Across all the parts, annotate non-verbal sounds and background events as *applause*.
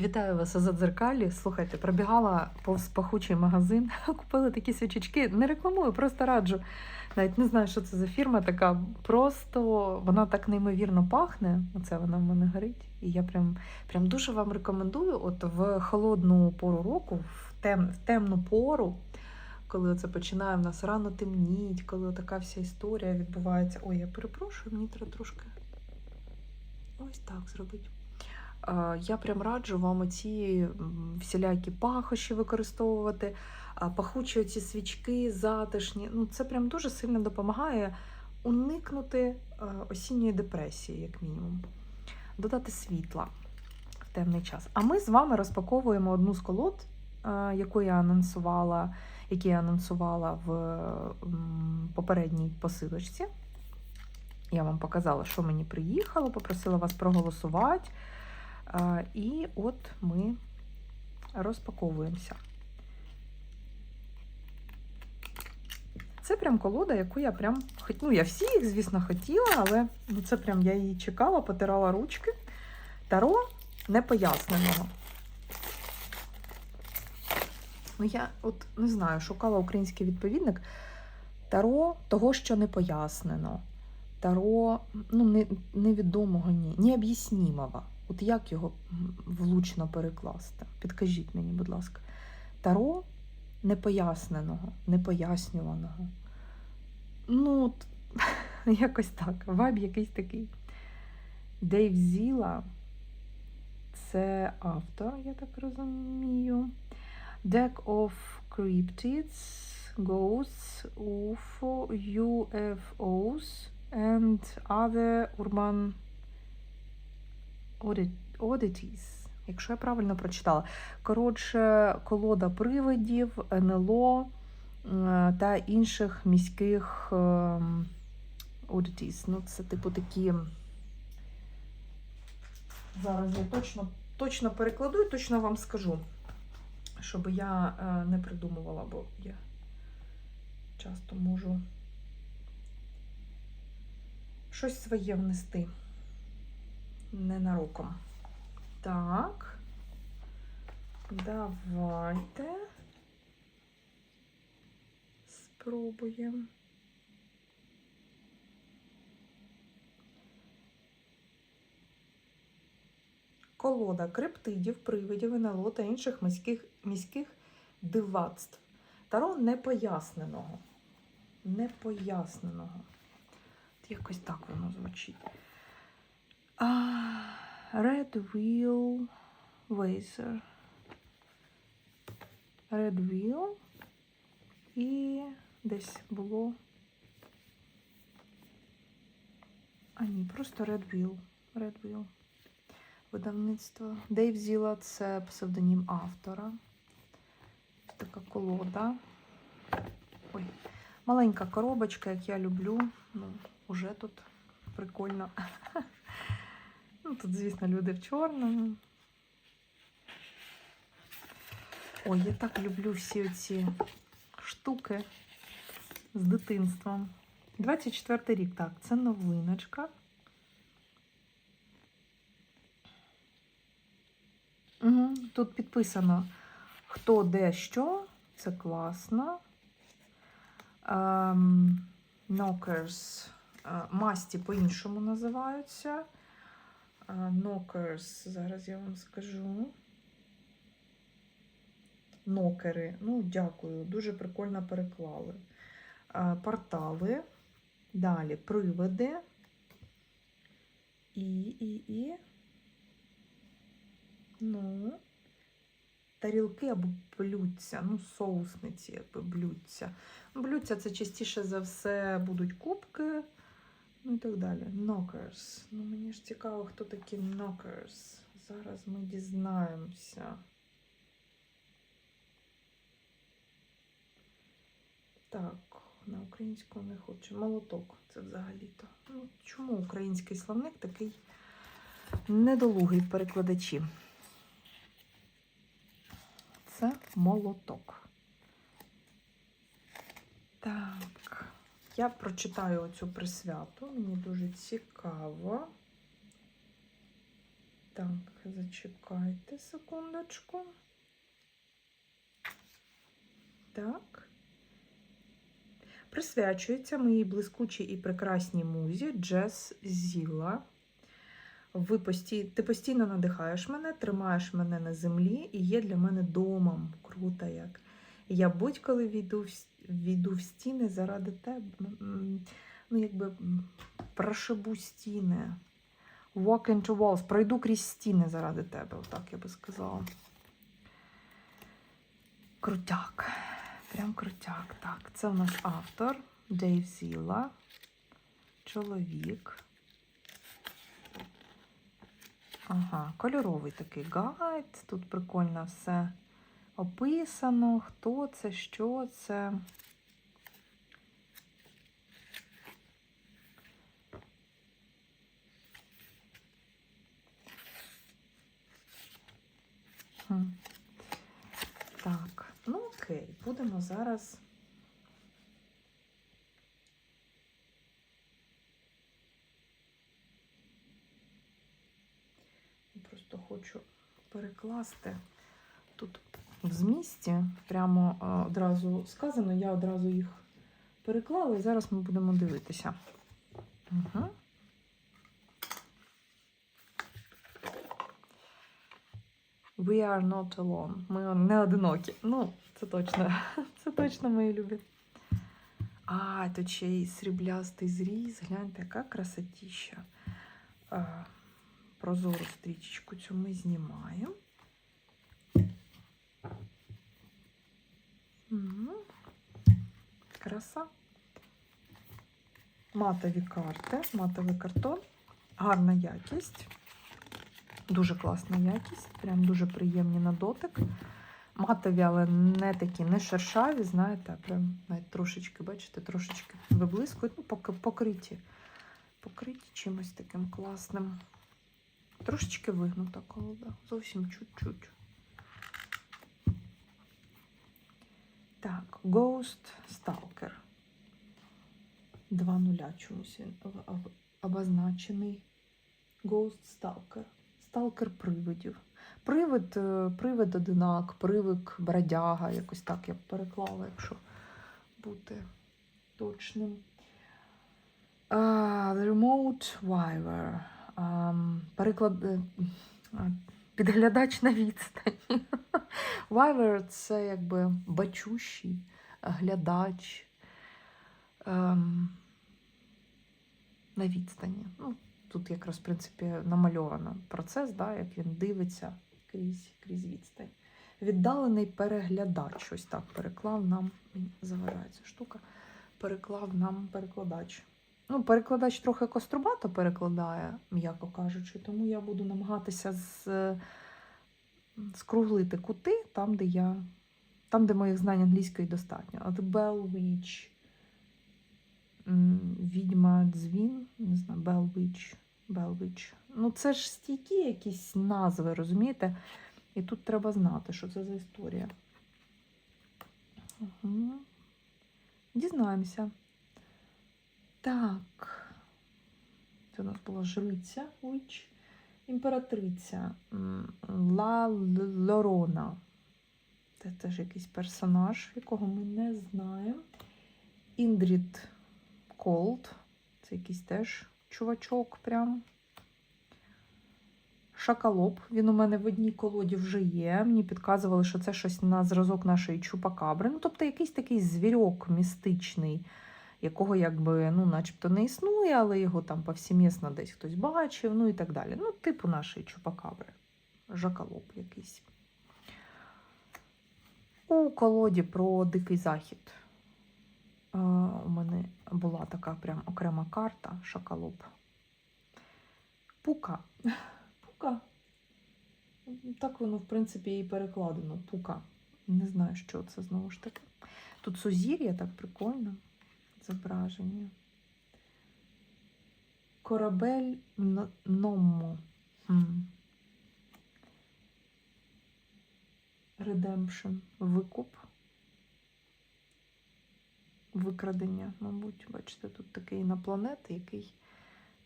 Вітаю вас у Задзеркалі. Слухайте, пробігала повз пахучий магазин, *laughs* купила такі свічечки. Не рекламую, просто раджу. Навіть не знаю, що це за фірма така. Просто вона так неймовірно пахне. Оце вона в мене горить. І я прям, прям дуже вам рекомендую. От в холодну пору року, в, тем, в темну пору, коли це починає в нас рано темніть, коли така вся історія відбувається. Ой, я перепрошую, мені треба трошки ось так зробити. Е, Я прям раджу вам оці всілякі пахощі використовувати, пахучі оці свічки, затишні. Ну, це прям дуже сильно допомагає уникнути е, осінньої депресії, як мінімум, додати світла в темний час. А ми з вами розпаковуємо одну з колод, е, яку я анонсувала, які я анонсувала в попередній посилочці. Я вам показала, що мені приїхало, попросила вас проголосувати. І от ми розпаковуємося. Це прям колода, яку я прям Ну, я всі їх, звісно, хотіла, але ну, це прям я її чекала, потирала ручки. Таро непоясненого. Ну, я от не знаю, шукала український відповідник. Таро того, що не пояснено. Таро ну, не, невідомого, ні, необ'яснімого. От як його влучно перекласти? Підкажіть мені, будь ласка. Таро непоясненого, непояснюваного. Ну, от, *laughs* якось так. Вайб якийсь такий. Дейв Зіла це автор, я так розумію. Deck of Cryptids, Ghosts, UFO, UFOs and other urban Oddities, якщо я правильно прочитала. Коротше, колода привидів, НЛО е, та інших міських Oddities. Ну, це типу такі. Зараз я точно, точно перекладу і точно вам скажу, щоб я е, не придумувала, бо я часто можу щось своє внести ненароком. Так. Давайте спробуємо. Колода криптидів, привидів, НЛО та інших міських, міських дивацтв. Таро непоясненого. Непоясненого. Якось так воно звучить. Red Wheel Wazer. Red Wheel. І десь було. А ні, просто Red Wheel. Red Wheel. Видавництво. Дейв Зіла це псевдонім автора. Така колода. Ой, маленька коробочка, як я люблю. Ну, уже тут прикольно. *laughs* Ну, тут, звісно, люди в чорному. Ой, я так люблю всі ці штуки з дитинством. 24 рік, так, це новиночка. Угу, тут підписано хто де що. Це класно. Ем, Knockers. е, Масті по-іншому називаються. Knockers, зараз я вам скажу. Нокери. Ну, дякую, дуже прикольно переклали. Портали. Далі привиди. І, і, і. Ну, тарілки або блюдця, ну, соусниці, якби блюдця. Блюдця це частіше за все будуть кубки, ну і так далі. Knockers. Ну, мені ж цікаво, хто такі knockers. Зараз ми дізнаємося. Так, на українську не хочу. Молоток це взагалі-то. Ну, чому український словник такий недолугий в перекладачі? Це молоток. Так, я прочитаю оцю присвяту. Мені дуже цікаво. Так, зачекайте секундочку. Так. Присвячується моїй блискучій і прекрасній музі Джес Зіла. Ви пості... Ти постійно надихаєш мене, тримаєш мене на землі і є для мене домом. Круто як. Я будь-коли війду війду в стіни заради тебе. Ну, якби прошибу стіни. Walk into walls. Пройду крізь стіни заради тебе, отак я би сказала. Крутяк. Прям крутяк. Так, це у нас автор Дейв Зіла. Чоловік. Ага, кольоровий такий гайд. Тут прикольно все описано, хто це, що це. Так, ну окей, будемо зараз. Просто хочу перекласти тут в змісті, прямо одразу сказано, я одразу їх переклала, і зараз ми будемо дивитися. Угу. We are not alone. Ми не одинокі. Ну, це точно. *laughs* Це точно мої любі. А, тут ще й сріблястий зріз. Гляньте, яка красотіща. Прозору стрічечку цю ми знімаємо. Мгм. Краса. Матові карти, матовий картон. Гарна якість. Дуже класна якість, прям дуже приємні на дотик. Матові, але не такі, не шершаві, знаєте, прям навіть трошечки, бачите, трошечки виблискують, ну, покриті. Покриті чимось таким класним. Трошечки вигнута колода, зовсім чуть-чуть. Так, Ghost Stalker. Два нуля чомусь він об- об- обозначений. Ghost Stalker. Сталкер привидів. Привид, е, привид одинак, привик бродяга, якось так я б переклала, якщо бути точним. А, The Remote Wiver. Ам, переклад... а, Підглядач на відстані. *laughs* Вайвер це якби бачущий глядач ем, на відстані. Ну, тут якраз, в принципі, намальовано процес, да, як він дивиться крізь, крізь відстань. Віддалений переглядач. Ось так переклав нам, він завирається штука, переклав нам перекладач. Ну, перекладач трохи кострубато перекладає, м'яко кажучи, тому я буду намагатися з, скруглити кути там, де я. Там, де моїх знань англійської достатньо. От Bell відьма дзвін, не знаю, Bell Witch. Ну, це ж стійкі якісь назви, розумієте? І тут треба знати, що це за історія. Угу. Дізнаємося. Так. Це у нас була жриця Witch. Імператриця Ла Лорона. Це теж якийсь персонаж, якого ми не знаємо. Індрід Колд. Це якийсь теж чувачок прям. Шакалоп. Він у мене в одній колоді вже є. Мені підказували, що це щось на зразок нашої чупакабри. Ну, тобто якийсь такий звірок містичний, якого якби, ну, начебто не існує, але його там повсімісно десь хтось бачив, ну і так далі. Ну, типу нашої чупакабри. Жакалоп якийсь. У колоді про Дикий Захід. У мене була така прям окрема карта Шакалоп. Пука. *laughs* Пука. Так воно, в принципі, і перекладено. Пука. Не знаю, що це знову ж таки. Тут сузір'я так прикольно. Зображення. Корабель Н- Номмо. Redemption. Викуп. Викрадення, мабуть. Бачите, тут такий інопланет, який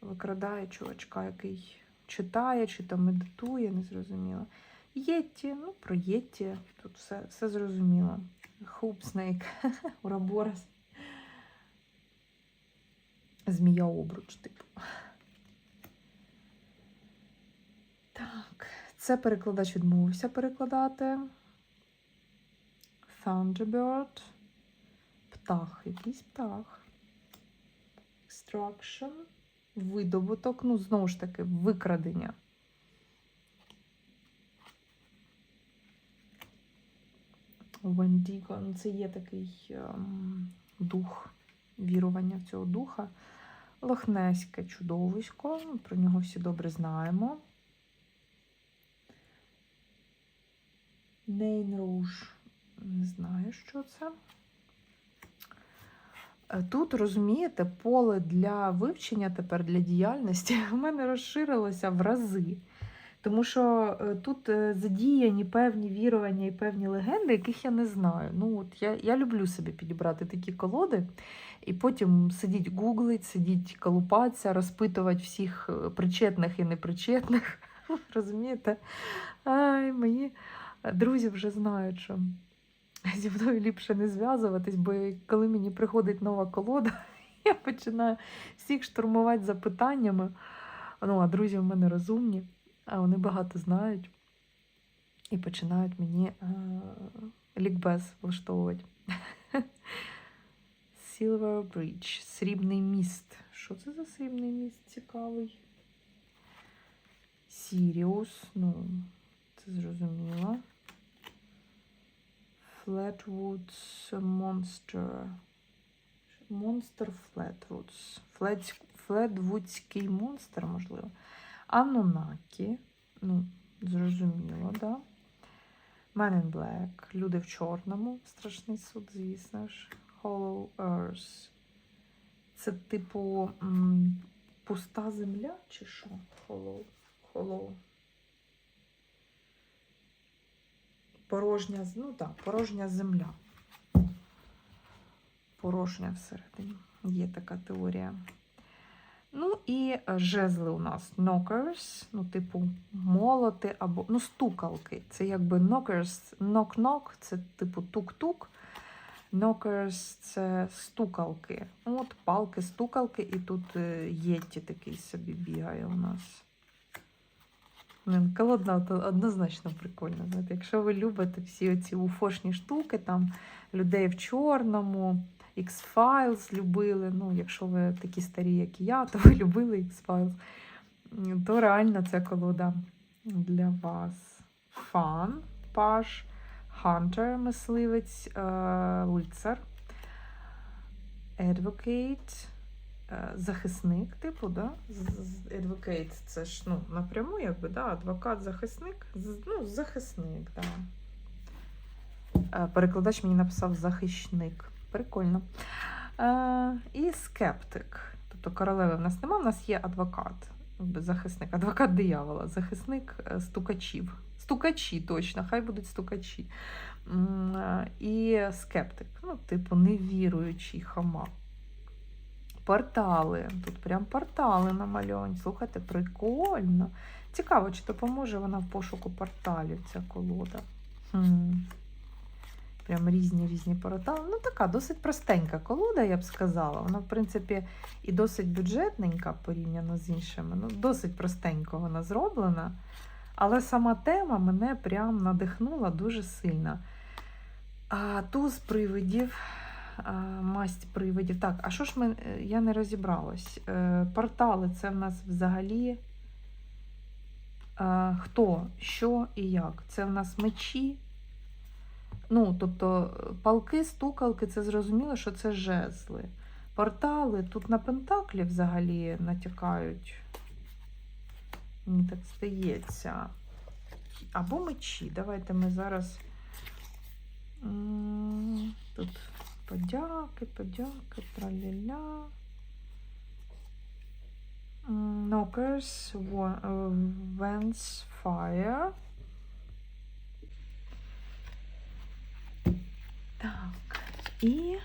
викрадає чувачка, який читає, чи то медитує, не зрозуміло. Єтті, ну про Єтті, тут все, все зрозуміло. Хупснейк, *laughs* Ураборос. Змія обруч, типу. Так, це перекладач відмовився перекладати. Thunderbird. Птах, якийсь птах. Extraction. Видобуток. Ну, знову ж таки, викрадення. Вендіго. Це є такий ем, дух, вірування в цього духа. Лохнеське чудовисько. Про нього всі добре знаємо. Нейн Руж. Не знаю, що це. Е, Тут, розумієте, поле для вивчення тепер для діяльності *laughs* в мене розширилося в рази. Тому що е, тут е, задіяні певні вірування і певні легенди, яких я не знаю. Ну, от я, я люблю собі підібрати такі колоди, і потім сидіть гуглить, сидіть колупатися, розпитувати всіх е, причетних і непричетних. *laughs* Розумієте? Ай, мої друзі вже знають, що зі мною ліпше не зв'язуватись, бо коли мені приходить нова колода, *laughs* я починаю всіх штурмувати запитаннями. Ну, а друзі в мене розумні, а вони багато знають і починають мені е- лікбез влаштовувати. *laughs* Silver Bridge, срібний міст. Що це за срібний міст цікавий? Сіріус, ну, це зрозуміло. Flatwoods Monster. Монстр Flatwoods. Флет, Флетвудський монстр, можливо. Анунакі. Ну, зрозуміло, да. Man in Black. Люди в чорному. Страшний суд, звісно ж. Hollow Earth. Це типу м, пуста земля чи що? Hollow. Hollow. Порожня, ну так, порожня земля. Порожня всередині. Є така теорія. Ну і е, жезли у нас knockers, ну, типу, молоти або ну, стукалки. Це якби knockers, knock-knock, це типу тук-тук. Knockers – це стукалки. От палки, стукалки, і тут е, єтті такий собі бігає у нас. Колодна однозначно прикольно. Знаєте, якщо ви любите всі оці уфошні штуки, там людей в чорному, X-Files любили. Ну, якщо ви такі старі, як і я, то ви любили X-Files, то реально ця колода для вас. Фан, паш, Hunter, мисливець, е, лицар, Advocate, е, захисник, типу, да? Advocate це ж ну, напряму, якби, да? адвокат, захисник. Ну, захисник, да. Е, Перекладач мені написав захисник. Прикольно. Е, і скептик. Тобто королеви в нас нема, в нас є адвокат, захисник, адвокат диявола, захисник е, стукачів. Стукачі, точно, хай будуть стукачі. Е, І скептик, ну, типу, невіруючий хама. Портали. Тут прям портали намальовані. Слухайте, прикольно. Цікаво, чи допоможе вона в пошуку порталів, ця колода. Хм. Прям різні різні портали. Ну, така досить простенька колода, я б сказала. Вона, в принципі, і досить бюджетненька порівняно з іншими. Ну, досить простенько вона зроблена. Але сама тема мене прям надихнула дуже сильно. А туз привидів, а, масть привидів. Так, а що ж ми, е, я не розібралась. Е, Портали це в нас взагалі. е, Хто, що і як? Це в нас мечі. Ну, тобто, палки, стукалки, це зрозуміло, що це жезли. Портали тут на пентаклі взагалі натякають. Мені так здається. Або мечі. Давайте ми зараз. Тут подяки, подяки, траля. Knockers, е, Vents, Fire. Так, і.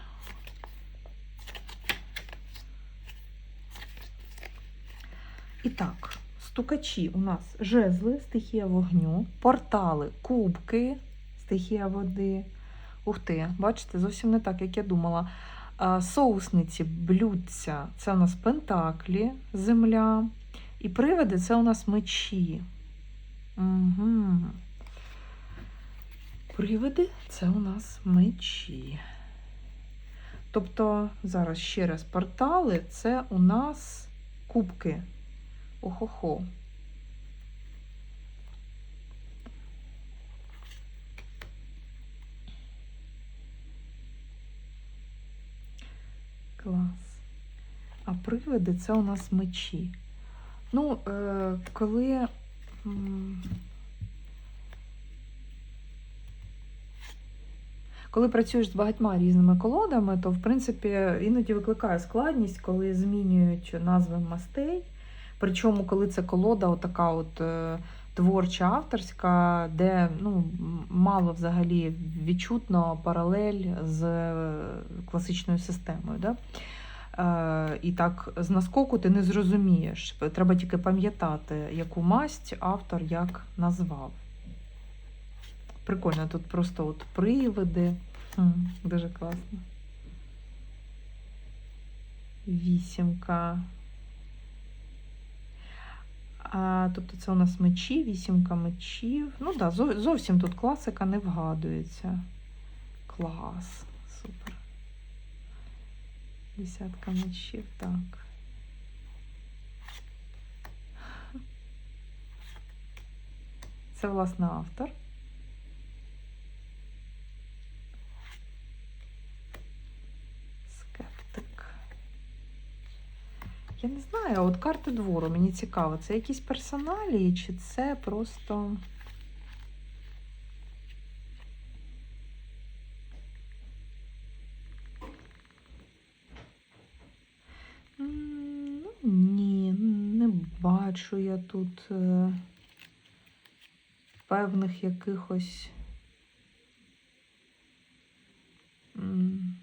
І так, Стукачі у нас жезли, стихія вогню, портали, кубки, стихія води. Ух ти, бачите, зовсім не так, як я думала. Соусниці, блюдця це у нас пентаклі, земля. І привиди це у нас мечі. Угу. Привиди це у нас мечі. Тобто, зараз ще раз портали це у нас кубки. Охо-хо. Клас. А привиди це у нас мечі. Ну, е, коли. Коли працюєш з багатьма різними колодами, то в принципі іноді викликає складність, коли змінюють назви мастей. Причому, коли це колода, отака от е, творча авторська, де ну, мало взагалі відчутно паралель з е, класичною системою. Да? Е, і так з наскоку ти не зрозумієш. Треба тільки пам'ятати, яку масть автор як назвав. Прикольно, тут просто от привиди. Дуже класно. Вісімка. А, тобто це у нас мечі, вісімка мечів. Ну так, да, зовсім тут класика не вгадується. Клас. Супер. Десятка мечів, так. Це, власне, автор. Скептик. Я не знаю, а от карти двору, мені цікаво, це якісь персоналії, чи це просто. Ну, ні, не бачу я тут е, певних якихось. м,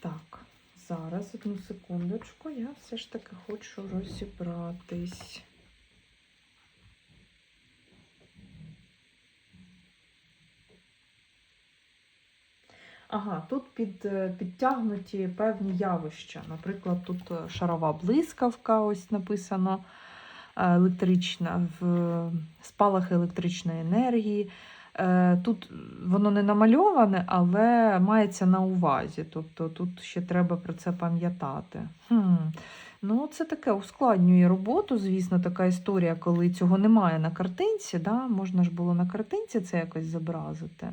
Так, одну секундочку, я все ж таки хочу розібратись. Ага, тут під, е, підтягнуті певні явища. Наприклад, тут е, шарова блискавка, ось написано е, електрична, в спалахи електричної енергії. Е, Тут воно не намальоване, але мається на увазі. Тобто тут ще треба про це пам'ятати. Хм. Ну, це таке ускладнює роботу, звісно, така історія, коли цього немає на картинці. Да? Можна ж було на картинці це якось зобразити.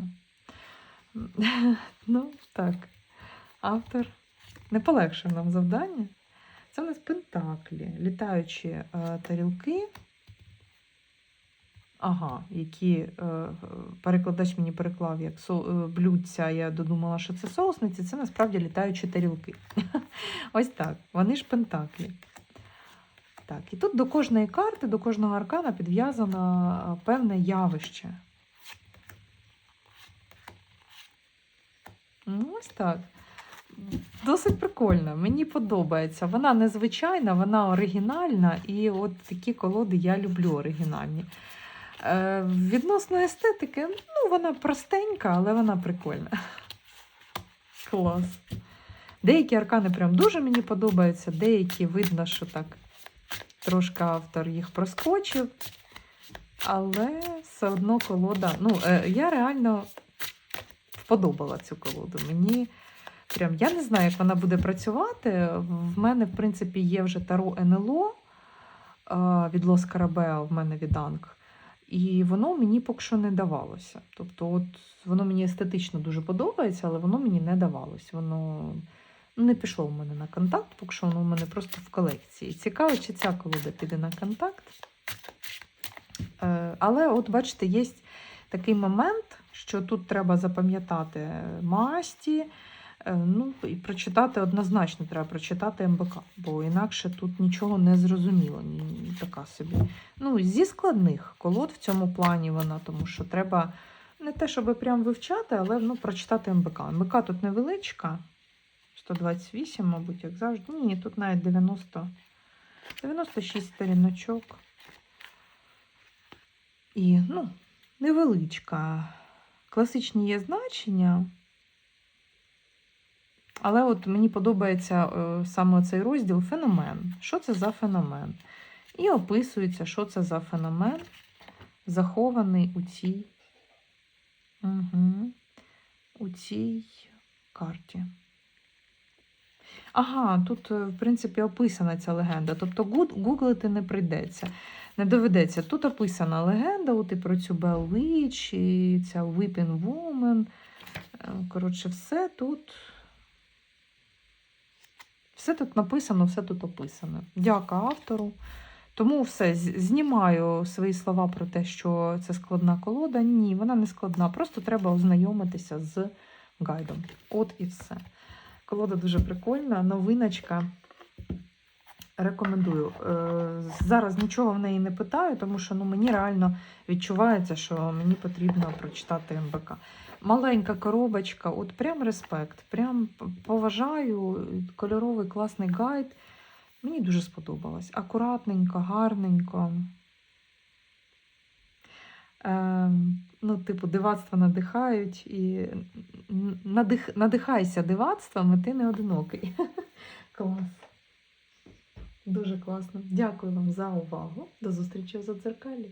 *laughs* Ну, так. Автор не полегшив нам завдання. Це у нас пентаклі, літаючі е, тарілки. Ага, які е, перекладач мені переклав як со, е, блюдця. Я додумала, що це соусниці, це насправді літаючі тарілки. *laughs* Ось так. Вони ж пентаклі. Так, і тут до кожної карти, до кожного аркана підв'язано е, певне явище. Ось так. Досить прикольно, мені подобається. Вона незвичайна, вона оригінальна, і от такі колоди я люблю оригінальні. Е, відносно естетики, ну, вона простенька, але вона прикольна. Клас. Деякі аркани прям дуже мені подобаються, деякі видно, що так трошки автор їх проскочив. Але все одно колода. Ну, е, я реально вподобала цю колоду. Мені прям я не знаю, як вона буде працювати. В мене, в принципі, є вже Таро НЛО е, від Лос Карабео, в мене від Анг. І воно мені поки що не давалося. Тобто, от воно мені естетично дуже подобається, але воно мені не давалось. Воно не пішло в мене на контакт, поки що воно в мене просто в колекції. Цікаво, чи ця колода піде на контакт. Е, Але, от, бачите, є такий момент, що тут треба запам'ятати масті. Е, Ну, і прочитати однозначно треба прочитати МБК, бо інакше тут нічого не зрозуміло. Ні, ні, така собі. Ну, зі складних колод в цьому плані вона, тому що треба не те, щоб прям вивчати, але ну, прочитати МБК. МБК тут невеличка. 128, мабуть, як завжди. Ні, тут навіть 90, 96 сторіночок. І, ну, невеличка. Класичні є значення. Але от мені подобається е, саме цей розділ феномен. Що це за феномен? І описується, що це за феномен, захований у цій, угу, у цій карті. Ага, тут, е, в принципі, описана ця легенда. Тобто гуглити не прийдеться, не доведеться. Тут описана легенда, от і про цю Witch, і ця Weeping Woman. Е, Коротше, все тут. Все тут написано, все тут описано. Дяка автору. Тому все, знімаю свої слова про те, що це складна колода. Ні, вона не складна. Просто треба ознайомитися з гайдом. От і все. Колода дуже прикольна, новиночка. Рекомендую. Е, Зараз нічого в неї не питаю, тому що ну, мені реально відчувається, що мені потрібно прочитати МБК. Маленька коробочка, от прям респект, прям поважаю. Кольоровий класний гайд. Мені дуже сподобалось. Акуратненько, гарненько. Ем, ну, типу, дивацтва надихають і надих, надихайся дивацтвом, ти не одинокий. *laughs* Клас. Дуже класно. Дякую вам за увагу. До зустрічі в задзеркалі.